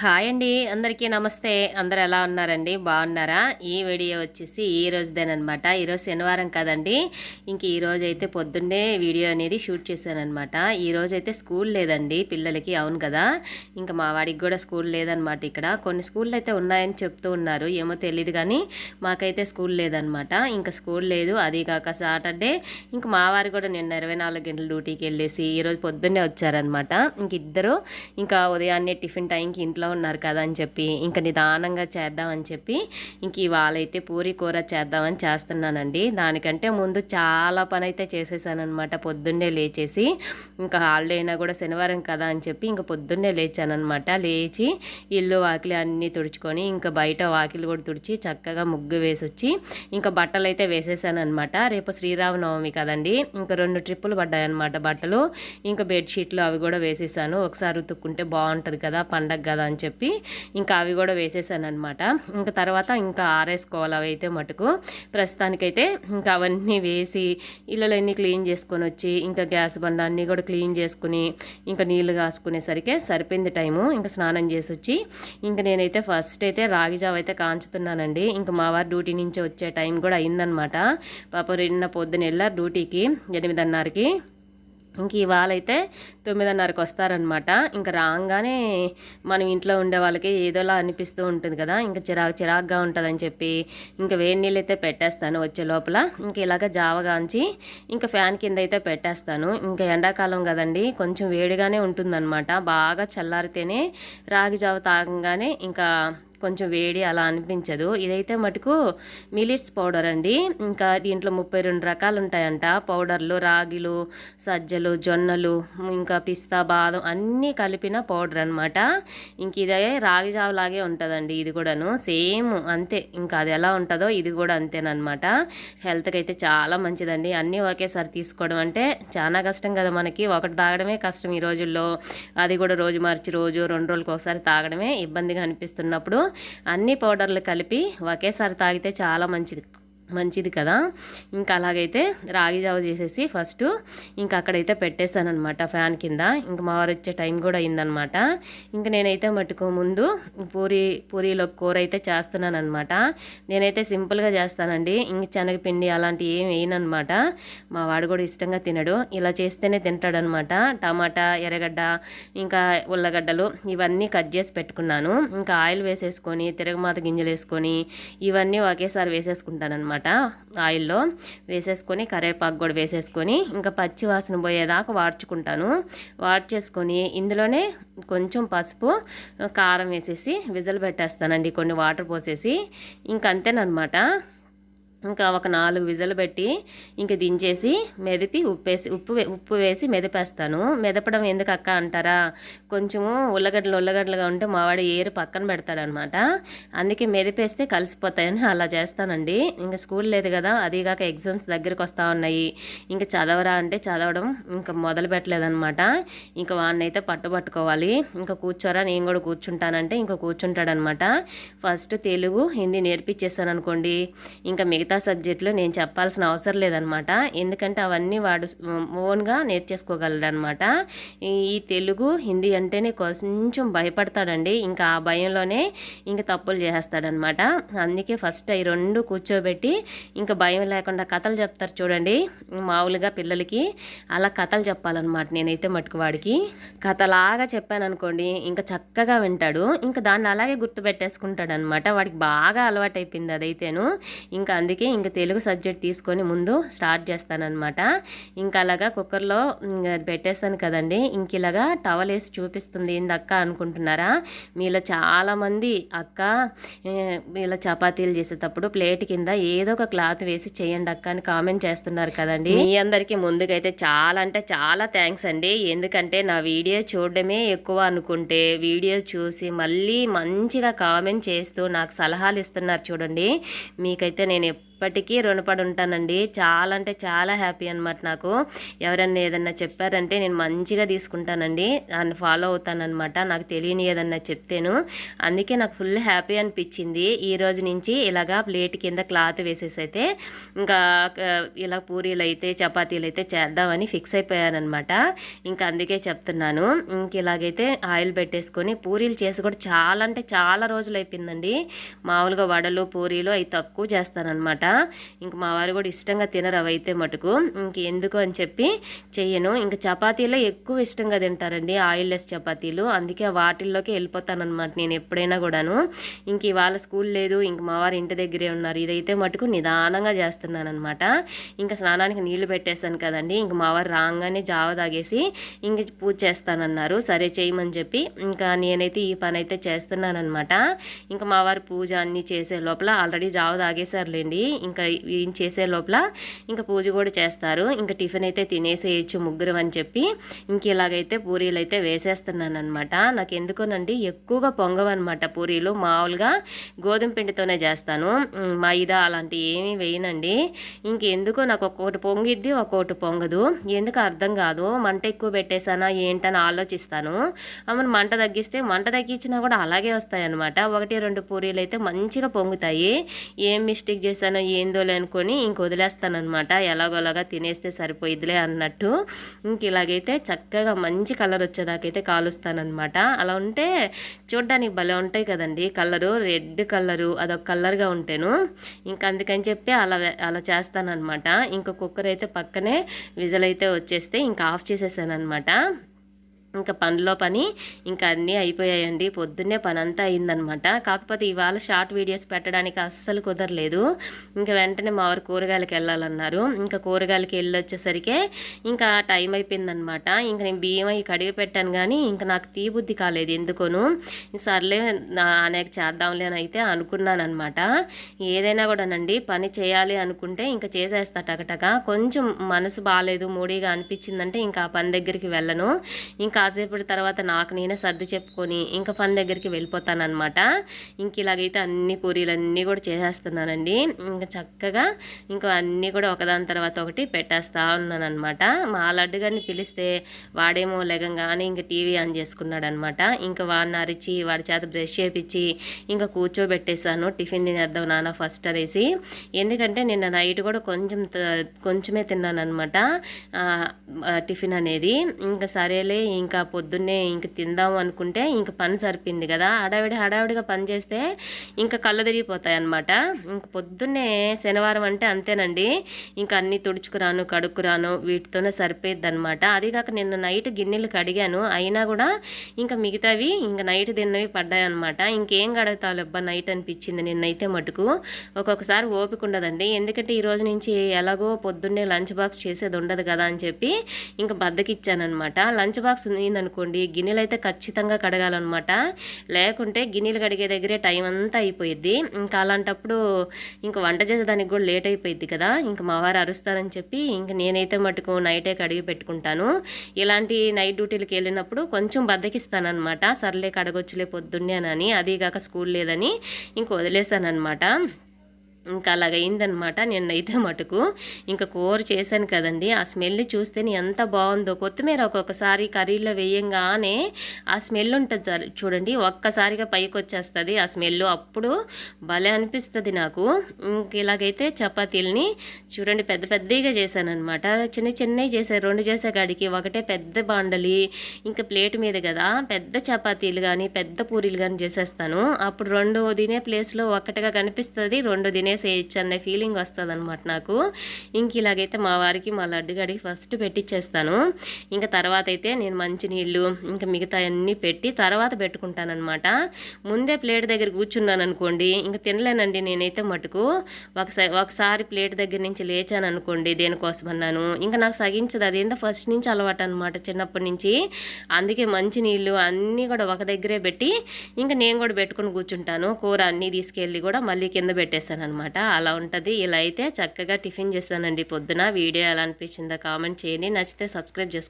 Hi అండి. అందరికీ నమస్తే. అందరు ఎలా ఉన్నారండి? బాగున్నారా? ఈ వీడియో వచ్చేసి ఈ రోజుదేనమాట ఈరోజు శనివారం కదండి. ఇంక ఈ అయితే పొద్దున్నే వీడియో అనేది షూట్ చేశానమాట ఈ అయితే స్కూల్ లేదండి పిల్లలకి అవును కదా? ఇంకా మా వాడికి కూడా స్కూల్ లేదనమాట ఇక్కడ. కొన్ని స్కూళ్ళు అయితే ఉన్నాయని చెప్తూ ఉన్నారు. ఏమో తెలియదు కానీ మాకైతే స్కూల్ లేదనమాట ఇంకా స్కూల్ లేదు. అది కాక సాటర్డే ఇంకా మా వారు కూడా నిన్న ఇరవై నాలుగు గంటల డ్యూటీకి వెళ్ళేసి ఈరోజు పొద్దున్నే వచ్చారనమాట ఇంక ఇద్దరు ఇంకా ఉదయాన్నే టిఫిన్ టైంకి ఇంట్లో ఉన్నారు కదా అని చెప్పి ఇంకా నిదానంగా చేద్దామని చెప్పి ఇంక ఇవాళైతే పూరి కూర చేద్దామని చేస్తున్నానండి. దానికంటే ముందు చాలా పని అయితే చేసేసానమాట పొద్దున్నే లేచేసి ఇంకా హాలిడే అయినా కూడా శనివారం కదా అని చెప్పి ఇంకా పొద్దున్నే లేచానమాట లేచి ఇల్లు వాకిలి అన్నీ తుడుచుకొని ఇంకా బయట వాకిలి కూడా తుడిచి చక్కగా ముగ్గు వేసి వచ్చి ఇంకా బట్టలు అయితే వేసేసానమాట రేపు శ్రీరామనవమి కదండి ఇంకా రెండు ట్రిప్పులు పడ్డాయన్నమాట బట్టలు. ఇంకా బెడ్షీట్లు అవి కూడా వేసేసాను. ఒకసారి ఉతుక్కుంటే బాగుంటుంది కదా పండగ కదా అని చెప్పి ఇంకా అవి కూడా వేసేసాను అనమాట ఇంకా తర్వాత ఇంకా ఆరేసుకోవాలి అవి అయితే మటుకు. ప్రస్తుతానికైతే ఇంకా అవన్నీ వేసి ఇళ్ళలన్నీ క్లీన్ చేసుకొని వచ్చి ఇంకా గ్యాస్ బండ అన్నీ కూడా క్లీన్ చేసుకుని ఇంకా నీళ్ళు కాసుకునేసరికి సరిపోయింది టైము. ఇంకా స్నానం చేసి వచ్చి ఇంకా నేనైతే ఫస్ట్ అయితే రాగి జావ అయితే కాంచుతున్నానండి. ఇంకా మా వారు డ్యూటీ నుంచి వచ్చే టైం కూడా అయిందనమాట పాప నిన్న పొద్దున వెళ్ళారు డ్యూటీకి ఎనిమిదిన్నరకి. ఇంక ఇవాళ అయితే తొమ్మిదిన్నరకు వస్తారనమాట ఇంకా రాగానే మనం ఇంట్లో ఉండే వాళ్ళకి ఏదోలా అనిపిస్తూ ఉంటుంది కదా. ఇంకా చిరాకు చిరాకుగా ఉంటుందని చెప్పి ఇంకా వేడి నీళ్ళు అయితే పెట్టేస్తాను వచ్చే లోపల. ఇంకా ఇలాగ జావగాంచి ఇంకా ఫ్యాన్ కింద అయితే పెట్టేస్తాను. ఇంకా ఎండాకాలం కదండి కొంచెం వేడిగానే ఉంటుందన్నమాట. బాగా చల్లారితేనే రాగి జావ తాగంగానే ఇంకా కొంచెం వేడి అలా అనిపించదు. ఇదైతే మటుకు మిలిట్స్ పౌడర్ అండి. ఇంకా దీంట్లో ముప్పై రెండు రకాలు ఉంటాయంట పౌడర్లు రాగిలు సజ్జలు జొన్నలు ఇంకా పిస్తా బాదం అన్నీ కలిపిన పౌడర్ అనమాట ఇంక ఇదే రాగి జావలాగే ఉంటుందండి ఇది కూడాను. సేమ్ అంతే. ఇంకా అది ఎలా ఉంటుందో ఇది కూడా అంతేనమాట హెల్త్కి అయితే చాలా మంచిదండి. అన్నీ ఒకేసారి తీసుకోవడం అంటే చాలా కష్టం కదా మనకి. ఒకటి తాగడమే కష్టం ఈ రోజుల్లో. అది కూడా రోజు మార్చి రోజు రెండు రోజులకు ఒకసారి తాగడమే ఇబ్బందిగా అనిపిస్తున్నప్పుడు. అన్ని పౌడర్లు కలిపి ఒకేసారి తాగితే చాలా మంచిది. మంచిది కదా. ఇంకా అలాగైతే రాగి జావ చేసేసి ఫస్ట్ ఇంకా అక్కడైతే పెట్టేశాను అనమాట ఫ్యాన్ కింద. ఇంకా మా వారు వచ్చే టైం కూడా అయిందనమాట ఇంకా నేనైతే మటుకు ముందు పూరి పూరీలో కూర అయితే చేస్తున్నాను అనమాట నేనైతే సింపుల్గా చేస్తానండి. ఇంక శనగపిండి అలాంటివి ఏం వేయనమాట మా వాడు కూడా ఇష్టంగా తినడు. ఇలా చేస్తేనే తింటాడనమాట టమాటా ఎర్రగడ్డ ఇంకా ఉల్లగడ్డలు ఇవన్నీ కట్ చేసి పెట్టుకున్నాను. ఇంకా ఆయిల్ వేసేసుకొని తిరగమాత గింజలు వేసుకొని ఇవన్నీ ఒకేసారి వేసేసుకుంటాను అనమాట ఆయిల్లో వేసేసుకొని కరివేపాకు కూడా వేసేసుకొని ఇంకా పచ్చి వాసన పోయేదాకా వాడ్చుకుంటాను. వాడ్చేసుకొని ఇందులోనే కొంచెం పసుపు కారం వేసేసి విజలు పెట్టేస్తానండి కొన్ని వాటర్ పోసేసి. ఇంకంతేనమాట ఇంకా ఒక నాలుగు విజలు పెట్టి ఇంక దించేసి మెదిపి ఉప్పేసి ఉప్పు ఉప్పు వేసి మెదిపేస్తాను. మెదపడం ఎందుకు అక్క అంటారా? కొంచెము ఉల్లగడ్డలు ఉల్లగడ్డలుగా ఉంటే మావాడు ఏరు పక్కన పెడతాడనమాట. అందుకే మెదిపేస్తే కలిసిపోతాయని అలా చేస్తానండి. ఇంకా స్కూల్ లేదు కదా అదిగాక ఎగ్జామ్స్ దగ్గరికి వస్తూ ఉన్నాయి. ఇంకా చదవరా అంటే చదవడం ఇంకా మొదలు పెట్టలేదనమాట. ఇంకా వాడినైతే పట్టుబట్టుకోవాలి ఇంకా కూర్చోరా నేను కూడా కూర్చుంటానంటే ఇంకా కూర్చుంటాడనమాట. ఫస్ట్ తెలుగు హిందీ నేర్పించేస్తాను అనుకోండి ఇంకా మిగతా మిగతా సబ్జెక్టులు నేను చెప్పాల్సిన అవసరం లేదనమాట. ఎందుకంటే అవన్నీ వాడు ఓన్గా నేర్చేసుకోగలడనమాట. ఈ తెలుగు హిందీ అంటేనే కొంచెం భయపడతాడండి. ఇంకా ఆ భయంలోనే ఇంకా తప్పులు చేసేస్తాడనమాట. అందుకే ఫస్ట్ ఈ రెండు కూర్చోబెట్టి ఇంకా భయం లేకుండా కథలు చెప్తారు చూడండి. మామూలుగా పిల్లలకి అలా కథలు చెప్పాలన్నమాట నేనైతే మటుకు వాడికి. కథలాగా చెప్పాను అనుకోండి ఇంకా చక్కగా వింటాడు. ఇంకా దాన్ని అలాగే గుర్తుపెట్టేసుకుంటాడు అనమాట వాడికి బాగా అలవాటు అయిపోయింది అదైతేను. ఇంకా అందుకే అందుకే ఇంకా తెలుగు సబ్జెక్ట్ తీసుకొని ముందు స్టార్ట్ చేస్తానమాట ఇంకా అలాగా కుక్కర్లో పెట్టేస్తాను కదండి. ఇంక ఇలాగా టవల్ వేసి చూపిస్తుంది. ఏంది అక్క అనుకుంటున్నారా? మీలో చాలామంది అక్క ఇలా చపాతీలు చేసేటప్పుడు ప్లేట్ కింద ఏదో ఒక క్లాత్ వేసి చేయండి అక్క అని కామెంట్ చేస్తున్నారు కదండి. మీ అందరికీ ముందుకైతే చాలా అంటే చాలా థ్యాంక్స్ అండి. ఎందుకంటే నా వీడియో చూడడమే ఎక్కువ అనుకుంటే వీడియో చూసి మళ్ళీ మంచిగా కామెంట్ చేస్తూ నాకు సలహాలు ఇస్తున్నారు చూడండి. మీకైతే నేను ఇప్పటికీ రుణపడి ఉంటానండి చాలా అంటే చాలా హ్యాపీ అనమాట నాకు. ఎవరన్నా ఏదన్నా చెప్పారంటే నేను మంచిగా తీసుకుంటానండి. దాన్ని ఫాలో అవుతానమాట నాకు తెలియని ఏదన్నా చెప్తేను. అందుకే నాకు ఫుల్ హ్యాపీ అనిపించింది. ఈ రోజు నుంచి ఇలాగా ప్లేట్ కింద క్లాత్ వేసేసి అయితే ఇంకా ఇలా పూరీలు అయితే చపాతీలు అయితే చేద్దామని ఫిక్స్ అయిపోయానమాట ఇంకా అందుకే చెప్తున్నాను. ఇంక ఇలాగైతే ఆయిల్ పెట్టేసుకొని పూరీలు చేసి కూడా చాలా అంటే చాలా రోజులు అయిపోయిందండి. మామూలుగా వడలు పూరీలు అవి తక్కువ చేస్తానన్నమాట. ఇంక మా వారు కూడా ఇష్టంగా తినరు అవి అయితే మటుకు. ఇంక ఎందుకు అని చెప్పి చెయ్యను. ఇంక చపాతీలో ఎక్కువ ఇష్టంగా తింటారండి ఆయిల్ లెస్ చపాతీలు. అందుకే వాటిల్లోకి వెళ్ళిపోతానమాట నేను ఎప్పుడైనా కూడాను. ఇంక ఇవాళ స్కూల్ లేదు ఇంక మా వారు ఇంటి దగ్గరే ఉన్నారు. ఇదైతే మటుకు నిదానంగా చేస్తున్నాను అనమాట ఇంకా స్నానానికి నీళ్ళు పెట్టేస్తాను కదండి. ఇంక మా వారు రాగానే జావ తాగేసి ఇంక పూజ చేస్తానన్నారు. సరే చేయమని చెప్పి ఇంకా నేనైతే ఈ పని అయితే చేస్తున్నానమాట ఇంకా మా వారు పూజ అన్నీ చేసే లోపల ఆల్రెడీ జావ తాగేసారులేండి ఇంకా ఈయన చేసే లోపల ఇంకా పూజ కూడా చేస్తారు. ఇంకా టిఫిన్ అయితే తినేసేయచ్చు ముగ్గురు అని చెప్పి. ఇంక ఇలాగైతే పూరీలు అయితే వేసేస్తున్నాను అనమాట నాకు ఎందుకోనండి ఎక్కువగా పొంగవన్నమాట పూరీలు. మామూలుగా గోధుమ పిండితోనే చేస్తాను. మైదా అలాంటివి ఏమీ వేయనండి. ఇంకెందుకో నాకు ఒక్కొక్కటి పొంగిద్ది ఒక్కొక్కటి పొంగదు. ఎందుకు అర్థం కాదు. మంట ఎక్కువ పెట్టేసానా ఏంటని ఆలోచిస్తాను. అమ్మను మంట తగ్గిస్తే మంట తగ్గించినా కూడా అలాగే వస్తాయి అనమాట ఒకటి రెండు పూరీలు అయితే మంచిగా పొంగుతాయి. ఏం మిస్టేక్ చేశానో ఏందో అనుకొని ఇంక వదిలేస్తానమాట ఎలాగోలాగా తినేస్తే సరిపోయిద్దిలే అన్నట్టు. ఇంక ఇలాగైతే చక్కగా మంచి కలర్ వచ్చేదాకైతే కాలుస్తానమాట అలా ఉంటే చూడ్డానికి భలే ఉంటాయి కదండి. కలరు రెడ్ కలరు అదొక కలర్గా ఉంటాను. ఇంకా అందుకని చెప్పి అలా అలా చేస్తానమాట ఇంక కుక్కర్ అయితే పక్కనే విజల్ అయితే వచ్చేస్తే ఇంకా ఆఫ్ చేసేసానమాట ఇంకా పనిలో పని ఇంకా అన్నీ అయిపోయాయండి. పొద్దున్నే పని అంతా అయిందనమాట. కాకపోతే ఇవాళ షార్ట్ వీడియోస్ పెట్టడానికి అస్సలు కుదరలేదు. ఇంకా వెంటనే మా వారు కూరగాయలకి వెళ్ళాలన్నారు. ఇంకా కూరగాయలకి వెళ్ళొచ్చేసరికి ఇంకా టైం అయిపోయిందనమాట. ఇంకా నేను బియ్యం అవి కడిగి పెట్టాను కానీ ఇంకా నాకు తీబుద్ధి కాలేదు ఎందుకోను. సర్లే అనేక చేద్దాంలే అని అయితే అనుకున్నాను అనమాట ఏదైనా కూడానండి పని చేయాలి అనుకుంటే ఇంకా చేసేస్తా టకటక. కొంచెం మనసు బాగాలేదు మూడీగా అనిపించిందంటే ఇంకా ఆ పని దగ్గరికి వెళ్ళను. ఇంకా కాసేపటి తర్వాత నాకు నేనే సర్ది చెప్పుకొని ఇంకా పని దగ్గరికి వెళ్ళిపోతానమాట ఇంక ఇలాగైతే అన్ని పూరీలన్నీ కూడా చేసేస్తున్నానండి. ఇంకా చక్కగా ఇంకా అన్నీ కూడా ఒకదాని తర్వాత ఒకటి పెట్టేస్తా ఉన్నానమాట మా లడ్డు గారిని పిలిస్తే వాడేమో లెగంగానే ఇంకా టీవీ ఆన్ చేసుకున్నాడు అనమాట ఇంకా వాడిని అరిచి వాడి చేత బ్రష్ చేపించి ఇంకా కూర్చోబెట్టేశాను. టిఫిన్ తినేద్దాం నాన్న ఫస్ట్ అనేసి. ఎందుకంటే నిన్న నైట్ కూడా కొంచెం కొంచెమే తిన్నాను అనమాట టిఫిన్ అనేది. ఇంకా సరేలే ఇంకా ఇంకా పొద్దున్నే ఇంక తిందాం అనుకుంటే ఇంక పని సరిపోయింది కదా. హడావిడి హడావిడిగా పని చేస్తే ఇంకా కళ్ళు తిరిగిపోతాయి అనమాట ఇంక పొద్దున్నే శనివారం అంటే అంతేనండి. ఇంకా అన్నీ తుడుచుకురాను కడుక్కురాను వీటితోనే సరిపోయిద్ది అనమాట అదిగాక నిన్న నైట్ గిన్నెలు కడిగాను. అయినా కూడా ఇంకా మిగతావి ఇంకా నైట్ తిన్నవి పడ్డాయి అనమాట ఇంకేం కడగతావు అబ్బా నైట్ అనిపించింది నిన్నైతే మటుకు. ఒక్కొక్కసారి ఓపిక ఉండదండి. ఎందుకంటే ఈరోజు నుంచి ఎలాగో పొద్దున్నే లంచ్ బాక్స్ చేసేది ఉండదు కదా అని చెప్పి ఇంకా బద్దకిచ్చానమాట లంచ్ బాక్స్ అనుకోండి గిన్నెలు అయితే ఖచ్చితంగా కడగాలన్నమాట. లేకుంటే గిన్నెలు కడిగే దగ్గరే టైం అంతా అయిపోయిద్ది. ఇంకా అలాంటప్పుడు ఇంకా వంట చేసేదానికి కూడా లేట్ అయిపోయింది కదా. ఇంకా మా వారు అరుస్తారని చెప్పి ఇంక నేనైతే మటుకు నైటే కడిగి పెట్టుకుంటాను. ఇలాంటి నైట్ డ్యూటీలకు వెళ్ళినప్పుడు కొంచెం బద్దకిస్తానమాట సర్లే కడగొచ్చులే పొద్దున్నే అని అదీగాక స్కూల్ లేదని ఇంక వదిలేసానమాట ఇంకా అలాగైందనమాట నిన్నైతే మటుకు. ఇంకా కూర చేశాను కదండి. ఆ స్మెల్ చూస్తే ఎంత బాగుందో. కొత్తిమీర ఒక్కొక్కసారి కర్రీలో వేయంగానే ఆ స్మెల్ ఉంటుంది చూడండి ఒక్కసారిగా పైకి వచ్చేస్తుంది ఆ స్మెల్. అప్పుడు భలే అనిపిస్తుంది నాకు. ఇంక ఇలాగైతే చపాతీలని చూడండి పెద్ద పెద్దగా చేశాను అనమాట చిన్న చిన్నవి చేశాను రెండు చేసే కాడికి ఒకటే పెద్ద బాండలి ఇంకా ప్లేట్ మీద కదా పెద్ద చపాతీలు కానీ పెద్ద పూరీలు కానీ చేసేస్తాను. అప్పుడు రెండు తినే ప్లేస్లో ఒకటిగా కనిపిస్తుంది రెండు తినే వేసేయచ్చు అనే ఫీలింగ్ వస్తుంది అనమాట నాకు. ఇంక ఇలాగైతే మా వారికి మా లడ్డుగడికి ఫస్ట్ పెట్టించేస్తాను ఇంకా తర్వాత అయితే నేను మంచి నీళ్ళు ఇంకా మిగతా అన్నీ పెట్టి తర్వాత పెట్టుకుంటానమాట ముందే ప్లేట్ దగ్గర కూర్చున్నాను అనుకోండి ఇంకా తినలేనండి నేనైతే మటుకు. ఒకసారి ఒకసారి ప్లేట్ దగ్గర నుంచి లేచాను అనుకోండి దేనికోసం అన్నాను ఇంకా నాకు సగించదు అదేందో ఫస్ట్ నుంచి అలవాటు అనమాట చిన్నప్పటి నుంచి. అందుకే మంచి నీళ్ళు అన్నీ కూడా ఒక దగ్గరే పెట్టి ఇంకా నేను కూడా పెట్టుకుని కూర్చుంటాను. కూర అన్నీ తీసుకెళ్ళి కూడా మళ్ళీ కింద పెట్టేస్తాను అనమాట అనమాట. అలా ఉంటుంది. ఇలా అయితే చక్కగా టిఫిన్ చేశానండి పొద్దున. వీడియో ఎలా అనిపించిందో కామెంట్ చేయండి. నచ్చితే సబ్స్క్రైబ్ చేసుకోండి.